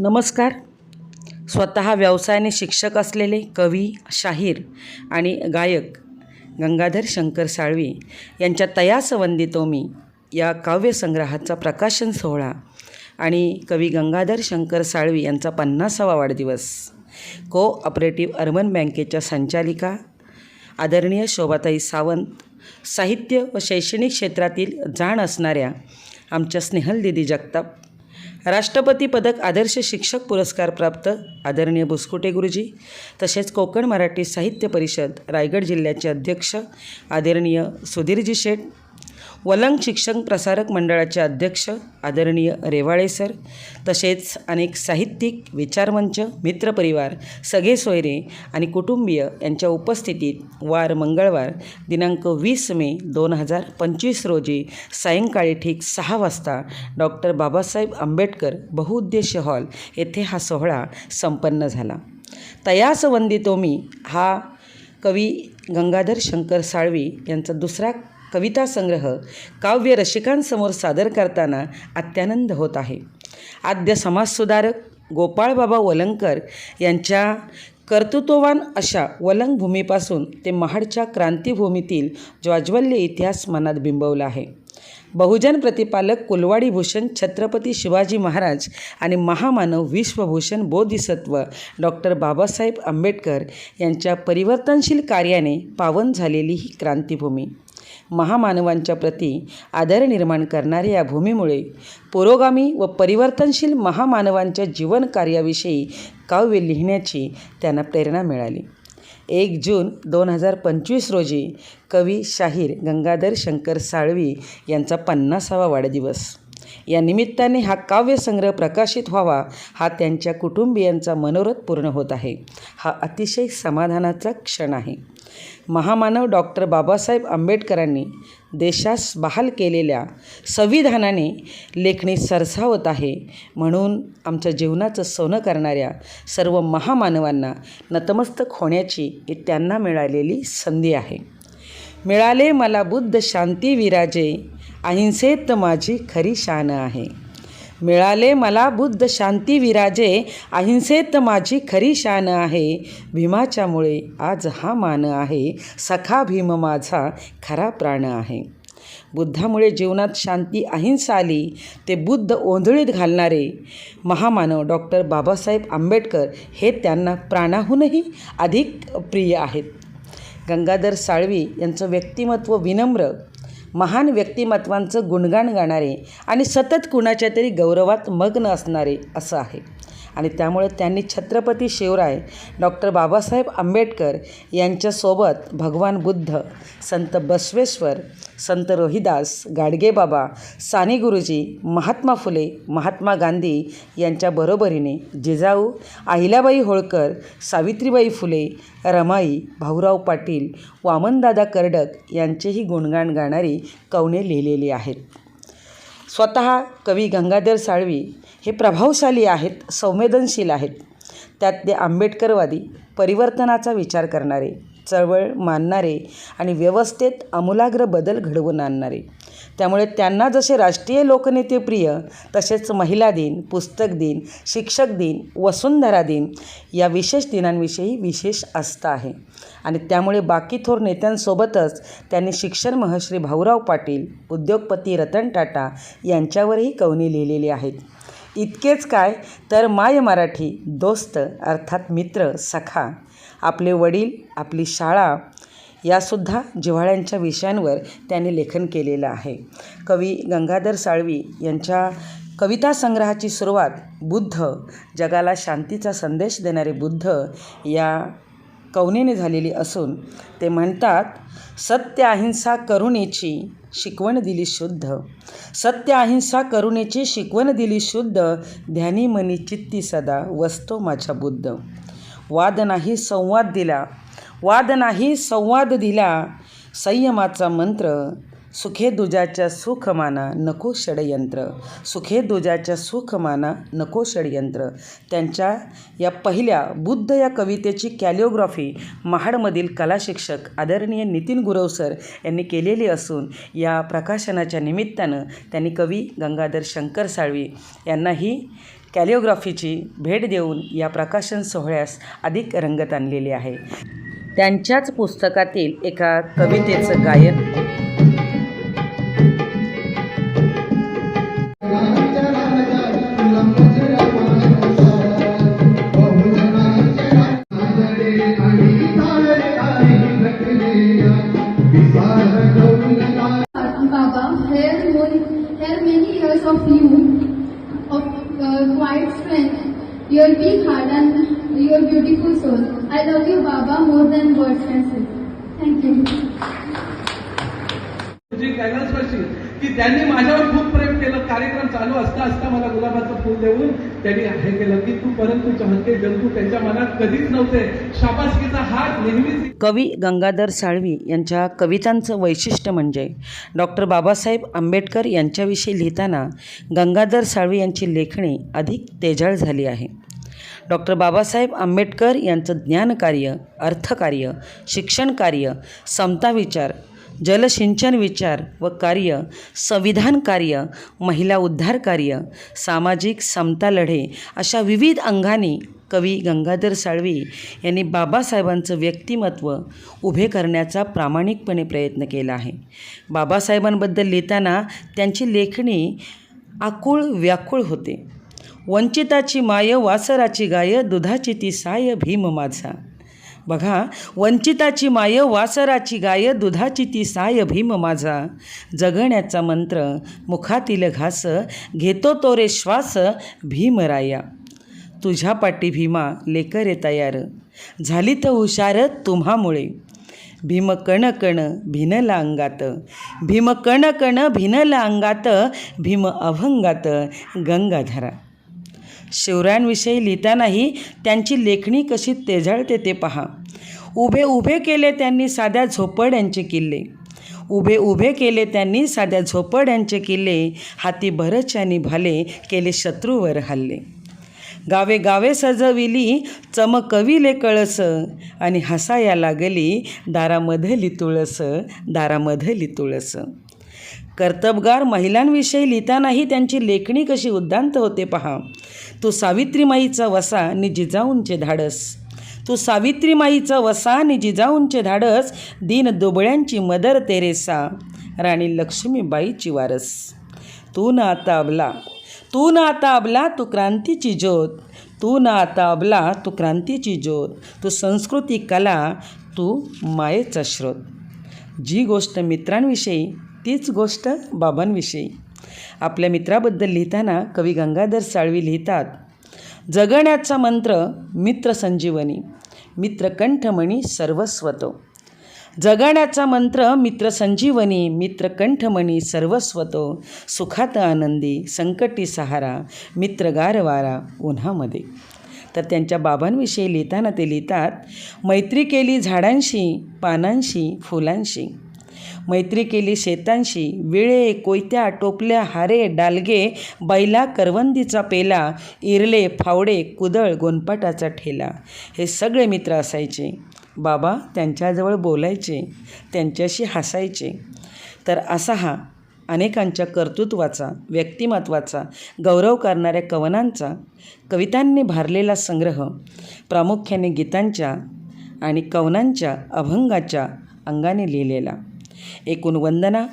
नमस्कार. स्वतः व्यवसायाने शिक्षक असलेले कवी शाहीर आणि गायक गंगाधर शंकर साळवी यांच्या तयासवंदितो मी या काव्यसंग्रहाचा प्रकाशन सोहळा आणि कवी गंगाधर शंकर साळवी यांचा पन्नासावा वाढदिवस. को ऑपरेटिव्ह अर्बन बँकेच्या संचालिका आदरणीय शोभाताई सावंत साहित्य व शैक्षणिक क्षेत्रातील जाण असणाऱ्या आमच्या स्नेहल दिदी जगताप राष्ट्रपती पदक आदर्श शिक्षक पुरस्कार प्राप्त आदरणीय बुसकुटे गुरुजी तसेच कोकण मराठी साहित्य परिषद रायगड जिल्ह्याचे अध्यक्ष आदरणीय सुधीरजी शेठ वलंग शिक्षण प्रसारक मंडळाचे अध्यक्ष आदरणीय रेवाळे सर तसेच अनेक साहित्यिक विचारमंच मित्रपरिवार सगळे सोयरे आणि कुटुंबीय यांच्या उपस्थितीत वार मंगळवार दिनांक वीस मे दोन हजार पंचवीस रोजी सायंकाळी ठीक सहा वाजता डॉक्टर बाबासाहेब आंबेडकर बहुउद्देश हॉल येथे हा सोहळा संपन्न झाला. तयास वंदितो मी हा कवी गंगाधर शंकर साळवी यांचा दुसरा कविता संग्रह काव्य रसिकांसमोर सादर करताना अत्यानंद होत आहे. आद्य समाजसुधारक गोपाळबाबा वलंकर यांच्या कर्तृत्ववान अशा वलंगभूमीपासून ते महाडच्या क्रांतीभूमीतील ज्वाज्वल्य इतिहास मनात बिंबवला आहे. बहुजन प्रतिपालक कुलवाडी भूषण छत्रपती शिवाजी महाराज आणि महामानव विश्वभूषण बोधिसत्व डॉक्टर बाबासाहेब आंबेडकर यांच्या परिवर्तनशील कार्याने पावन झालेली ही क्रांतीभूमी. महामानवांच्या प्रती आदर निर्माण करणाऱ्या या भूमीमुळे पुरोगामी व परिवर्तनशील महामानवांच्या जीवन कार्याविषयी काव्य लिहिण्याची त्यांना प्रेरणा मिळाली. एक जून दोन हजार पंचवीस रोजी कवी शाहीर गंगाधर शंकर साळवी यांचा पन्नासावा वाढदिवस. या निमित्ताने हा काव्यसंग्रह प्रकाशित व्हावा हा त्यांच्या कुटुंबियांचा मनोरथ पूर्ण होत आहे. हा अतिशय समाधानाचा क्षण आहे. महामानव डॉक्टर बाबासाहेब आंबेडकरांनी देशास बहाल केलेल्या संविधानाने लेखणी सरसावत आहे म्हणून आमच्या जीवनाचं सोनं करणाऱ्या सर्व महामानवांना नतमस्तक होण्याची ही त्यांना मिळालेली संधी आहे. मिळाले मला बुद्ध शांती विराजे अहिंसेत माझी खरी शान आहे. मिळाले मला बुद्ध शांती विराजे अहिंसेत माझी खरी शान आहे. भीमाच्यामुळे आज हा मान आहे सखा भीम माझा खरा प्राण आहे. बुद्धामुळे जीवनात शांती अहिंसा आली ते बुद्ध ओंधळीत घालणारे. महामानव डॉक्टर बाबासाहेब आंबेडकर हे त्यांना प्राणाहूनही अधिक प्रिय आहेत. गंगाधर साळवी यांचं व्यक्तिमत्व विनम्र महान व्यक्तिमत्वांचं गुणगान गाणारे आणि सतत कुणाच्या तरी गौरवात मग्न असणारे असं आहे. आणि त्यामुळे त्यांनी छत्रपती शिवराय डॉक्टर बाबासाहेब आंबेडकर यांच्यासोबत भगवान बुद्ध संत बसवेश्वर संत रोहिदास गाडगेबाबा साने गुरुजी महात्मा फुले महात्मा गांधी यांच्या बरोबरीने जिजाऊ अहिल्याबाई होळकर सावित्रीबाई फुले रमाई भाऊराव पाटील वामनदादा कर्डक यांचेही गुणगान गाणारी कवने लिहिलेली आहेत. स्वतः कवी गंगाधर साळवी हे प्रभावशाली आहेत संवेदनशील आहेत. त्यात ते आंबेडकरवादी परिवर्तनाचा विचार करणारे चळवळ मानणारे आणि व्यवस्थेत आमूलाग्र बदल घडवून आणणारे. त्यामुळे त्यांना जसे राष्ट्रीय लोकनेते प्रिय तसेच महिला दिन पुस्तक दिन शिक्षक दिन वसुंधरा दिन या विशेष दिनांविषयी विशेष आस्था आहे. आणि त्यामुळे बाकी थोर नेत्यांसोबतच त्यांनी शिक्षण महश्री भाऊराव पाटील उद्योगपती रतन टाटा यांच्यावरही कवनी लिहिलेली आहेत. इतकेच काय? तर माय मराठी दोस्त अर्थात मित्र सखा आपले वडील आपली शाळा यासुद्धा जिव्हाळ्यांच्या विषयांवर त्यांनी लेखन केलेलं आहे. कवी गंगाधर साळवी यांच्या कविता संग्रहाची सुरुवात बुद्ध जगाला शांतीचा संदेश देणारे बुद्ध या कवनेने झालेली असून ते म्हणतात सत्य अहिंसा करुणेची शिकवण दिली शुद्ध. सत्य अहिंसा करुणेची शिकवण दिली शुद्ध. ध्यानी मनी चित्ती सदा वसतो माझ्या बुद्ध. वाद नाही संवाद दिला. वाद नाही संवाद दिला. संयमाचा मंत्र सुखे दुजाच्या सुखमाना नको षडयंत्र. सुखे दुजाच्या सुखमाना नको षडयंत्र. त्यांच्या या पहिल्या बुद्ध या कवितेची कॅलिओग्राफी महाडमधील कला शिक्षक आदरणीय नितीन गुरव सर यांनी केलेली असून या प्रकाशनाच्या निमित्तानं त्यांनी कवी गंगाधर शंकर साळवी यांनाही कॅलिओग्राफीची भेट देऊन या प्रकाशन सोहळ्यास अधिक रंगत आणलेली आहे. त्यांच्याच पुस्तकातील एका कवितेचं गायन your big heart and your beautiful soul. I love you, Baba, more than words can say. Thank you. जी की त्यांनी माझ्यावर खूप प्रेम केलं कार्यक्रम चालू असता असता मला गुलाबाचं फूल देऊन त्यांनी हे केलं की तू परंतु चाहते जंतू त्यांच्या मनात कधीच नव्हते. शाबासकीचा हात नेहमीच कवी गंगाधर साळवी यांच्या कवितांचं वैशिष्ट्य म्हणजे डॉक्टर बाबासाहेब आंबेडकर यांच्याविषयी लिहिताना गंगाधर साळवी यांची लेखणी अधिक तेजाळ झाली आहे. डॉक्टर बाबासाहेब आंबेडकर यांचं ज्ञानकार्य अर्थकार्य शिक्षणकार्य समता विचार जलसिंचन विचार व कार्य संविधान कार्य महिला उद्धार कार्य सामाजिक समता लढे अशा विविध अंगाने कवी गंगाधर साळवी यांनी बाबासाहेबांचं व्यक्तिमत्व उभे करण्याचा प्रामाणिकपणे प्रयत्न केला आहे. बाबासाहेबांबद्दल लिहिताना त्यांची लेखणी आकुळ व्याकुळ होते. वंचिताची माय वासराची गाय दुधाची ती साय भीम माझा बघा वंचिताची माय वासराची गाय दुधाची ती साय भीम माझा. जगण्याचा मंत्र मुखातील घास घेतो तो रे श्वास भीमराया तुझ्या पाठी भीमा लेकरे तयार. झाली तर हुशार तुम्हामुळे. भीम कण कण भिनला अंगात भीम कण कण भिनला अंगात भीम अभंगात गंगाधरा. शिवरायांविषयी लिहितानाही त्यांची लेखणी कशी तेजाळते ते पहा. उभे उभे केले त्यांनी साध्या झोपड्यांचे किल्ले. उभे उभे केले त्यांनी साध्या झोपड्यांचे किल्ले. हाती भरच्यानी भाले केले शत्रूवर हल्ले. गावे गावे सजविली चमकविले कळस आणि हसाया लागली दारामधली तुळस दारामधली तुळस कर्तबगार महिलांविषयी लिहितानाही त्यांची लेखणी कशी उद्दांत होते पहा. तू सावित्रीमाईचा वसा नि जिजाऊंचे धाडस. तू सावित्रीमाईचं वसा जिजाऊंचे धाडस दीन दुबळ्यांची मदर तेरेसा. राणी लक्ष्मीबाईची वारस तू ना आता अबला तू ना आता अबला तू क्रांतीची ज्योत. तू ना आता अबला तू क्रांतीची ज्योत. तू संस्कृती कला तू मायेचा स्रोत. जी गोष्ट मित्रांविषयी तीच गोष्ट बाबांविषयी. आपल्या मित्राबद्दल लिहिताना कवी गंगाधर साळवी लिहितात जगण्याचा मंत्र मित्र संजीवनी मित्र कंठमणी सर्वस्वतो. जगण्याचा मंत्र मित्र संजीवनी मित्र कंठमणी सर्वस्वतो. सुखात आनंदी संकटी सहारा मित्र गारवारा उन्हामध्ये तर त्यांच्या बाबांविषयी लिहिताना ते लिहितात मैत्री केली झाडांशी पानांशी फुलांशी. मैत्री केली शेतांशी विळे कोयत्या टोपल्या हारे डालगे बैला करवंदीचा पेला इरले फावडे कुदळ गोनपाटाचा ठेला. हे सगळे मित्र असायचे. बाबा त्यांच्याजवळ बोलायचे त्यांच्याशी हसायचे. तर असा हा अनेकांच्या कर्तृत्वाचा व्यक्तिमत्वाचा गौरव करणाऱ्या कवनांचा कवितांनी भारलेला संग्रह प्रामुख्याने गीतांच्या आणि कवनांच्या अभंगाच्या अंगाने लिहिलेला. एकूण वंदना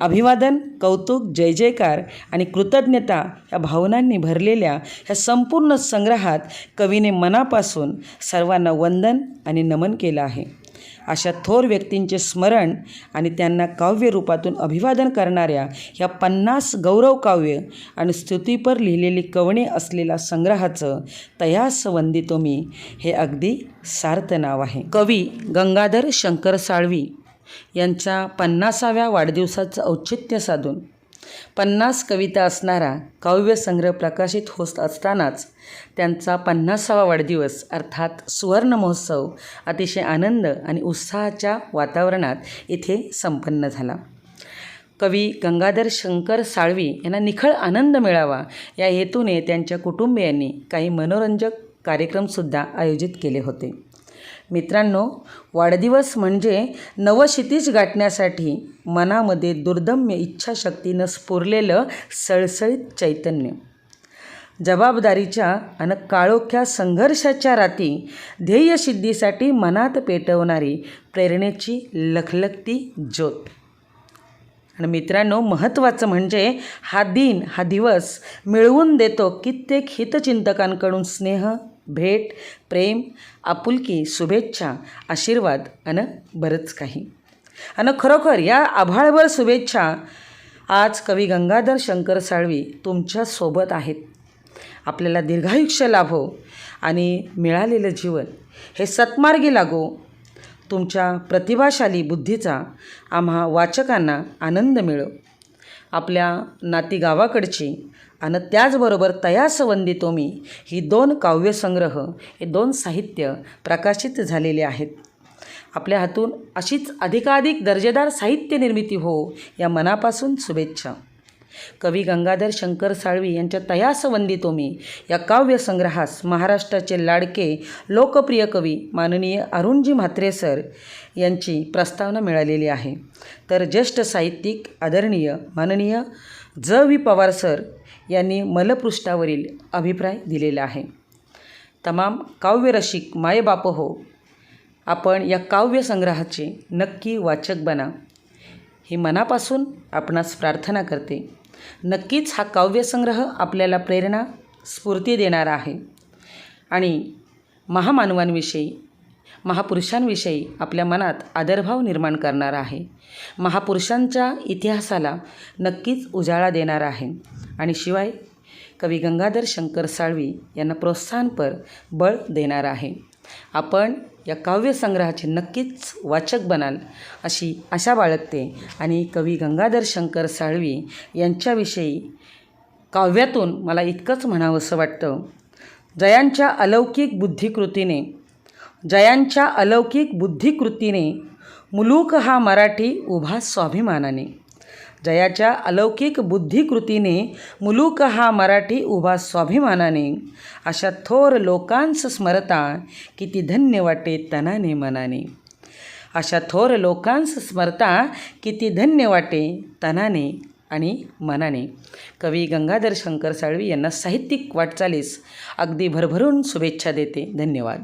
अभिवादन कौतुक जय जयकार आणि कृतज्ञता या भावनांनी भरलेल्या ह्या संपूर्ण संग्रहात कवीने मनापासून सर्वांना वंदन आणि नमन केलं आहे. अशा थोर व्यक्तींचे स्मरण आणि त्यांना काव्यरूपातून अभिवादन करणाऱ्या ह्या पन्नास गौरव काव्य आणि स्तुतीपर लिहिलेली कवणे असलेल्या संग्रहाचं तयास वंदितो मी हे अगदी सार्थ नाव आहे. कवी गंगाधर शंकर साळवी यांच्या पन्नासाव्या वाढदिवसाचं औचित्य साधून पन्नास कविता असणारा काव्यसंग्रह प्रकाशित होत असतानाच त्यांचा पन्नासावा वाढदिवस अर्थात सुवर्ण महोत्सव अतिशय आनंद आणि उत्साहाच्या वातावरणात इथे संपन्न झाला. कवी गंगाधर शंकर साळवी यांना निखळ आनंद मिळावा या हेतूने त्यांच्या कुटुंबियांनी काही मनोरंजक कार्यक्रमसुद्धा आयोजित केले होते. मित्रांनो वाढदिवस म्हणजे नवशितीज गाठण्यासाठी मनामध्ये दुर्दम्य इच्छाशक्तीनं स्फुरलेलं सळसळीत चैतन्य. जबाबदारीच्या आणि काळोख्या संघर्षाच्या राती ध्येयसिद्धीसाठी मनात पेटवणारी प्रेरणेची लखलखती ज्योत. आणि मित्रांनो महत्त्वाचं म्हणजे हा दिन हा दिवस मिळवून देतो कित्येक हितचिंतकांकडून स्नेह भेट प्रेम आपुलकी शुभेच्छा आशीर्वाद आणि बरंच काही. आणि खरोखर या आभाळभर शुभेच्छा आज कवी गंगाधर शंकर साळवी तुमच्यासोबत आहेत. आपल्याला दीर्घायुष्य लाभो आणि मिळालेलं जीवन हे सत्मार्गी लागो. तुमच्या प्रतिभाशाली बुद्धीचा आम्हा वाचकांना आनंद मिळो. आपल्या नाती गावाकडची आणि त्याचबरोबर तयासवंदी तोमी ही दोन काव्यसंग्रह हे दोन साहित्य प्रकाशित झालेले आहेत. आपल्या हातून अशीच अधिकाधिक दर्जेदार साहित्य निर्मिती हो या मनापासून शुभेच्छा. कवी गंगाधर शंकर साळवी यांच्या तयासवंदी तोमी या काव्यसंग्रहास महाराष्ट्राचे लाडके लोकप्रिय कवी माननीय अरुणजी म्हात्रे सर यांची प्रस्तावना मिळालेली आहे. तर ज्येष्ठ साहित्यिक आदरणीय माननीय ज. व्ही पवार सर यांनी मलपृष्ठावरील अभिप्राय दिलेला आहे. तमाम काव्यरसिक मायबाप हो. आपण या काव्यसंग्रहाचे नक्की वाचक बना. ही मनापासून आपणास प्रार्थना करते. नक्कीच हा काव्यसंग्रह आपल्याला प्रेरणा स्फूर्ती देणारा आहे. आणि महामानवांविषयी महापुरुषांविषयी आपल्या मनात आदरभाव निर्माण करणार आहे. महापुरुषांच्या इतिहासाला नक्कीच उजाळा देणार आहे. आणि शिवाय कवी गंगाधर शंकर साळवी यांना प्रोत्साहनपर बळ देणार आहे. आपण या काव्यसंग्रहाचे नक्कीच वाचक बनाल अशी आशा बाळगते. आणि कवी गंगाधर शंकर साळवी यांच्याविषयी काव्यातून मला इतकंच म्हणावंसं वाटतं. जयांच्या अलौकिक बुद्धिकृतीने जयांच्या अलौकिक बुद्धिकृतीने मुलूक हा मराठी उभा स्वाभिमानाने. जयाच्या अलौकिक बुद्धिकृतीने मुलूक हा मराठी उभा स्वाभिमानाने अशा थोर लोकांस स्मरता किती धन्य वाटे तनाने मनाने. अशा थोर लोकांस स्मरता किती धन्य वाटे तनाने आणि मनाने. कवी गंगाधर शंकर साळवी यांना साहित्यिक वाटचालीस अगदी भरभरून शुभेच्छा देते. धन्यवाद.